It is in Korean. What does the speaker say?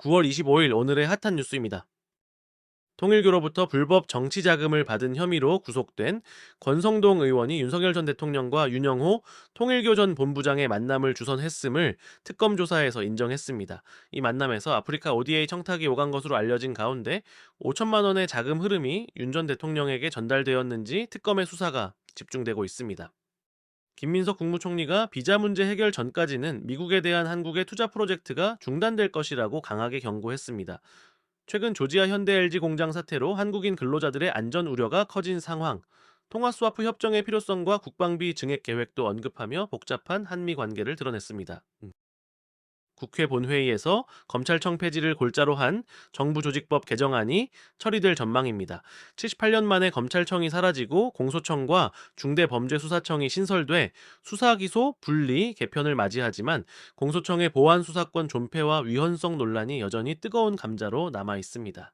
9월 25일 오늘의 핫한 뉴스입니다. 통일교로부터 불법 정치 자금을 받은 혐의로 구속된 권성동 의원이 윤석열 전 대통령과 윤영호 통일교 전 본부장의 만남을 주선했음을 특검 조사에서 인정했습니다. 이 만남에서 아프리카 ODA 청탁이 오간 것으로 알려진 가운데 5천만 원의 자금 흐름이 윤 전 대통령에게 전달되었는지 특검의 수사가 집중되고 있습니다. 김민석 국무총리가 비자 문제 해결 전까지는 미국에 대한 한국의 투자 프로젝트가 중단될 것이라고 강하게 경고했습니다. 최근 조지아 현대 LG 공장 사태로 한국인 근로자들의 안전 우려가 커진 상황, 통화 스와프 협정의 필요성과 국방비 증액 계획도 언급하며 복잡한 한미 관계를 드러냈습니다. 음. 국회 본회의에서 검찰청 폐지를 골자로 한 정부 조직법 개정안이 처리될 전망입니다. 78년 만에 검찰청이 사라지고 공소청과 중대범죄수사청이 신설돼 수사기소 분리 개편을 맞이하지만 공소청의 보안 수사권 존폐와 위헌성 논란이 여전히 뜨거운 감자로 남아 있습니다.